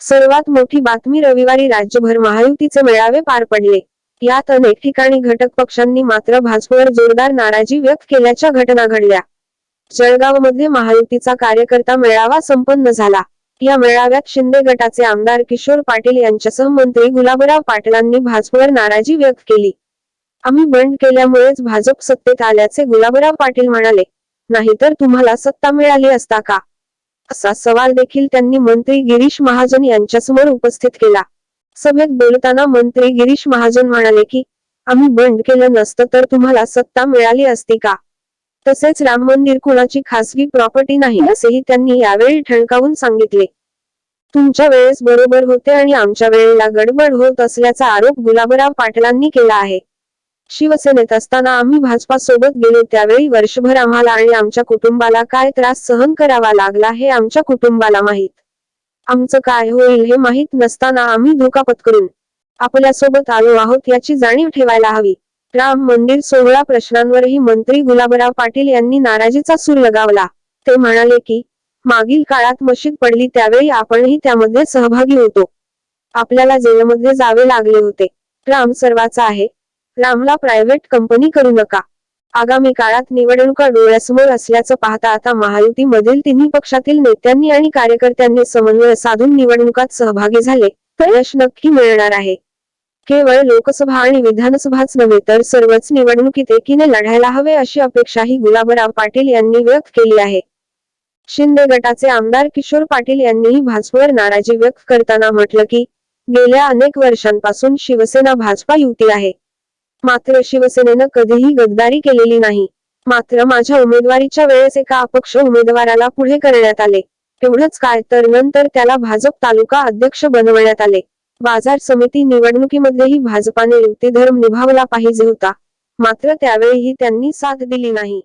सर्वात मोठी बातमी रविवारी राज्यभर महायुतीचे मेळावे पार पडले. यात अनेक ठिकाणी घटक पक्षांनी मात्र भाजपवर जोरदार नाराजी व्यक्त केल्याच्या घटना घडल्या. जळगावमध्ये महायुतीचा कार्यकर्ता मेळावा संपन्न झाला. या मेळाव्यात शिंदे गटाचे आमदार किशोर पाटील यांच्यासह मंत्री गुलाबराव पाटलांनी भाजपवर नाराजी व्यक्त केली. आम्ही बंड केल्यामुळेच भाजप सत्तेत आल्याचे गुलाबराव पाटील म्हणाले. नाहीतर तुम्हाला सत्ता मिळाली असता का? असा सवाल देखील त्यांनी मंत्री गिरीश महाजन यांच्यासमोर उपस्थित केला. सभेत बोलताना मंत्री गिरीश महाजन म्हणाले की आम्ही बंड केलं नसतं तर तुम्हाला सत्ता मिळाली असती का? तसेच राम मंदिर कुणाची खासगी प्रॉपर्टी नाही असेही त्यांनी यावेळी ठणकावून सांगितले. तुमच्या वेळेस बरोबर होते आणि आमच्या वेळेला गडबड होत असल्याचा आरोप गुलाबराव पाटलांनी केला आहे. शिवसेनेत असताना आम्ही भाजपा सोबत गेलो. त्यावेळी वर्षभर आम्हाला आणि आमच्या कुटुंबाला काय त्रास सहन करावा लागला हे आमच्या कुटुंबाला माहीत. आमचं काय होईल हे माहीत नसताना आम्ही धोका पत्करून आपल्यासोबत आलो आहोत याची जाणीव ठेवायला हवी. राम मंदिर सोहळा प्रश्नांवरही मंत्री गुलाबराव पाटील यांनी नाराजीचा सूर लगावला. ते म्हणाले की मागील काळात मशीद पडली त्यावेळी आपणही त्यामध्ये सहभागी होतो. आपल्याला जेलमध्ये जावे लागले होते. राम सर्वाचा आहे. रामला प्रायव्हेट कंपनी करू नका. आगामी काळात निवडणुका डोळ्यासमोर असल्याचं पाहता आता महायुतीमधील तिन्ही पक्षातील नेत्यांनी आणि कार्यकर्त्यांनी समन्वय साधून निवडणुकात सहभागी झाले तर यश नक्की मिळणार आहे. केवळ लोकसभा आणि विधानसभाच नव्हे तर सर्वच निवडणुकीत एकीने लढायला हवे अशी अपेक्षाही गुलाबराव पाटील यांनी व्यक्त केली आहे. शिंदे गटाचे आमदार किशोर पाटील यांनीही भाजपवर नाराजी व्यक्त करताना म्हटलं की गेल्या अनेक वर्षांपासून शिवसेना भाजपा युती आहे. मात्र शिवसेनेनं कधीही गद्दारी केलेली नाही. मात्र माझ्या उमेदवारीच्या वेळेस एका अपक्ष उमेदवाराला पुढे करण्यात आले. एवढंच काय तर नंतर त्याला भाजप तालुका अध्यक्ष बनवण्यात आले. बाजार समिती निवडणुकीमध्येही भाजपाने युती धर्म निभावला पाहिजे होता. मात्र त्यावेळीही त्यांनी साथ दिली नाही.